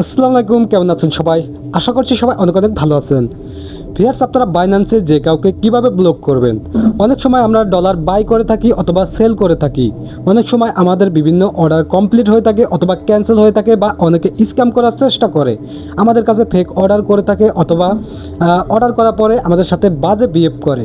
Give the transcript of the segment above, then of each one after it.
আসসালামু আলাইকুম কেমন আছেন সবাই? আশা করছি সবাই অনেক অনেক ভালো আছেন। ভিয়ার্স আপনারা বাইন্যান্সে যে কাউকে কীভাবে ব্লক করবেন? অনেক সময় আমরা ডলার বাই করে থাকি অথবা সেল করে থাকি। অনেক সময় আমাদের বিভিন্ন অর্ডার কমপ্লিট হয়ে থাকে অথবা ক্যান্সেল হয়ে থাকে বা অনেকে স্ক্যাম করার চেষ্টা করে। আমাদের কাছে ফেক অর্ডার করে থাকে অথবা অর্ডার করার পরে আমাদের সাথে বাজে বিহেভ করে।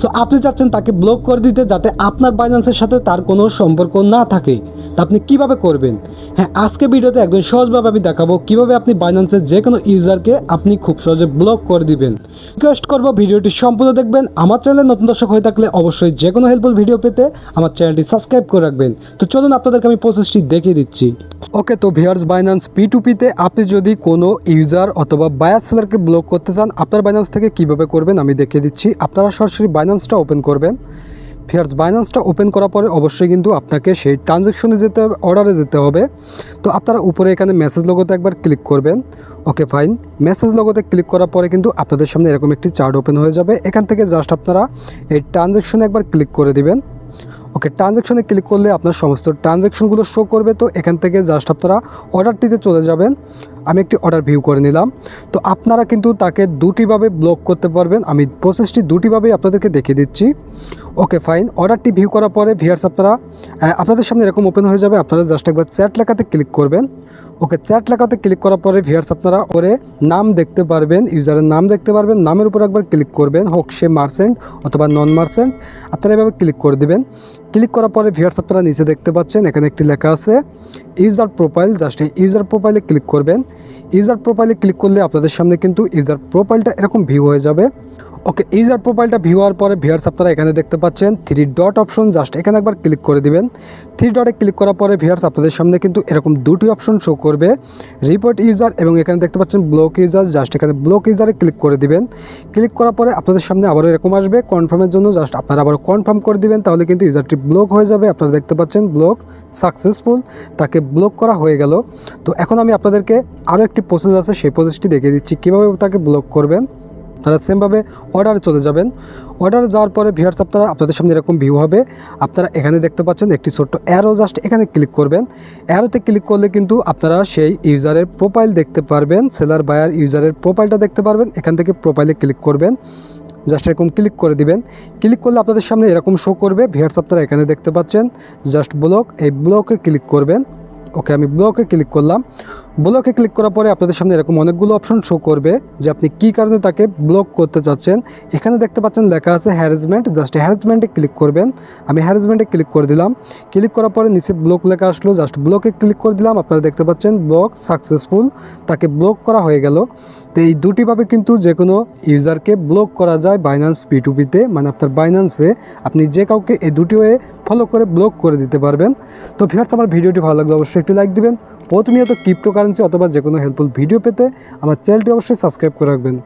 সো আপনি চাচ্ছেন তাকে ব্লক করে দিতে যাতে আপনার বাইন্যান্সের সাথে তার কোনো সম্পর্ক না থাকে। তা আপনি কীভাবে করবেন? হ্যাঁ আজকে ভিডিওতে একদম সহজভাবে আমি দেখাবো কীভাবে আপনি বাইন্যান্সের যে কোনো ইউজারকে আপনি খুব সহজে ব্লক করে দিবেন। রিকোয়েস্ট করব ভিডিওটি সম্পূর্ণ দেখবেন। আমার চ্যানেলে নতুন দর্শক হয়ে থাকলে অবশ্যই যে কোনো হেল্পফুল ভিডিও পেতে আমার চ্যানেলটি সাবস্ক্রাইব করে রাখবেন। তো চলুন আপনাদেরকে আমি প্রসেসটি দেখিয়ে দিচ্ছি। ওকে তো ভিয়ার্স বাইন্যান্স পি টু পিতে আপনি যদি কোনো ইউজার অথবা বায়ার সেলারকে ব্লক করতে চান, আপনার বাইন্যান্স থেকে কীভাবে করবেন আমি দেখিয়ে দিচ্ছি। আপনারা সরাসরি বাইন্যান্সটা ওপেন করবেন। ফিয়ার্স বাইন্যান্সটা ওপেন করার পরে অবশ্যই কিন্তু আপনাকে সেই ট্রানজ্যাকশনে যেতে হবে, অর্ডারে যেতে হবে। তো আপনারা উপরে এখানে মেসেজ লোগোতে একবার ক্লিক করবেন। Okay, fine. মেসেজ লোগোতে ক্লিক করার পরে কিন্তু আপনাদের সামনে এরকম একটি চার্ট ওপেন হয়ে যাবে। এখান থেকে জাস্ট আপনারা এই ট্রানজ্যাকশনে একবার ক্লিক করে দিবেন। ওকে ট্রানজ্যাকশনে ক্লিক করলে আপনার সমস্ত ট্রানজ্যাকশনগুলো শো করবে। তো এখান থেকে জাস্ট আপনারা অর্ডারটিতে চলে যাবেন। আমি একটি অর্ডার ভিউ করে নিলাম। তো আপনারা কিন্তু তাকে দুটিভাবে ব্লক করতে পারবেন। আমি প্রসেসটি দুটিভাবেই আপনাদেরকে দেখিয়ে দিচ্ছি। ওকে ফাইন অর্ডারটি ভিউ করার পরে ভিয়ার্স আপনারা আপনাদের সামনে এরকম ওপেন হয়ে যাবে। আপনারা জাস্ট একবার চ্যাট লেখাতে ক্লিক করবেন। ওকে চ্যাট লেখাতে ক্লিক করার পরে ভিয়ার্স আপনারা ওরে নাম দেখতে পারবেন, ইউজারের নাম দেখতে পারবেন। নামের উপর একবার ক্লিক করবেন, হোক সে মার্সেন্ট অথবা নন মার্সেন্ট আপনারা এভাবে ক্লিক করে দেবেন। ক্লিক করার পরে ভিয়ার্স আপনারা নিচে দেখতে পাচ্ছেন, এখানে একটি লেখা আছে ইউজার প্রোফাইল জাস্ট এই ইউজার প্রোফাইলে ক্লিক করবেন। ইউজার প্রোফাইলে ক্লিক করলে আপনাদের সামনে কিন্তু ইউজার প্রোফাইলটা এরকম ভিউ হয়ে যাবে। ওকে ইউজার প্রোফাইলটা ভিউ হওয়ার পরে ভিউয়ার্স আপনারা এখানে দেখতে পাচ্ছেন থ্রি ডট অপশন জাস্ট এখানে একবার ক্লিক করে দিবেন। থ্রি ডটে ক্লিক করার পরে ভিউয়ার্স আপনাদের সামনে কিন্তু এরকম দুটি অপশন শো করবে। রিপোর্ট ইউজার এবং এখানে দেখতে পাচ্ছেন ব্লক ইউজার জাস্ট এখানে ব্লক ইউজারে ক্লিক করে দিবেন। ক্লিক করার পরে আপনাদের সামনে আবারও এরকম আসবে কনফার্মের জন্য জাস্ট আপনারা আবার কনফার্ম করে দিবেন, তাহলে কিন্তু ইউজারটি ব্লক হয়ে যাবে। আপনারা দেখতে পাচ্ছেন ব্লক সাকসেসফুল তাকে ব্লক করা হয়ে গেল। তো এখন আমি আপনাদেরকে আরও একটি প্রসেস আছে, সেই প্রসেসটি দেখিয়ে দিচ্ছি। কীভাবে তাকে ব্লক করবেন? তারা সেমভাবে অর্ডারে চলে যাবেন। অর্ডারে যাওয়ার পরে ভিউয়ার্স আপনারা, আপনাদের সামনে এরকম ভিউ হবে। আপনারা এখানে দেখতে পাচ্ছেন একটি ছোট্ট অ্যারো জাস্ট এখানে ক্লিক করবেন। অ্যারোতে ক্লিক করলে কিন্তু আপনারা সেই ইউজারের প্রোফাইল দেখতে পারবেন। সেলার বায়ার ইউজারের প্রোফাইলটা দেখতে পারবেন। এখান থেকে প্রোফাইলে ক্লিক করবেন। জাস্ট এরকম ক্লিক করে দিবেন। ক্লিক করলে আপনাদের সামনে এরকম শো করবে। ভিউয়ার্স আপনারা এখানে দেখতে পাচ্ছেন। জাস্ট ব্লক এই ব্লকে ক্লিক করবেন। ওকে আমি ব্লকে ক্লিক করলাম। ব্লকে ক্লিক করার পরে আপনাদের সামনে এরকম অনেকগুলো অপশন শো করবে যে আপনি কী কারণে তাকে ব্লক করতে চাচ্ছেন। এখানে দেখতে পাচ্ছেন লেখা আছে হ্যারাসমেন্ট জাস্ট হ্যারাসমেন্টে ক্লিক করবেন। আমি হ্যারাসমেন্টে ক্লিক করে দিলাম। ক্লিক করার পরে নিচে ব্লক লেখা আসলো জাস্ট ব্লকে ক্লিক করে দিলাম। আপনারা দেখতে পাচ্ছেন ব্লক সাকসেসফুল তাকে ব্লক করা হয়ে গেল। তো এই দুটিভাবে কিন্তু যে কোনো ইউজারকে ব্লক করা যায় বাইন্যান্স পি টু মানে আপনার বাইন্যান্সে আপনি যে কাউকে এই দুটি ওয়ে ফলো করে ব্লক করে দিতে পারবেন। তো ভিউয়ার্স আমার ভিডিওটি ভালো লাগলে অবশ্যই একটু লাইক দিবেন। প্রতিনিয়ত ক্রিপ্টোকারেন্সি অথবা যে কোনো হেল্পফুল ভিডিও পেতে আমার চ্যানেলটি অবশ্যই সাবস্ক্রাইব করে রাখবেন।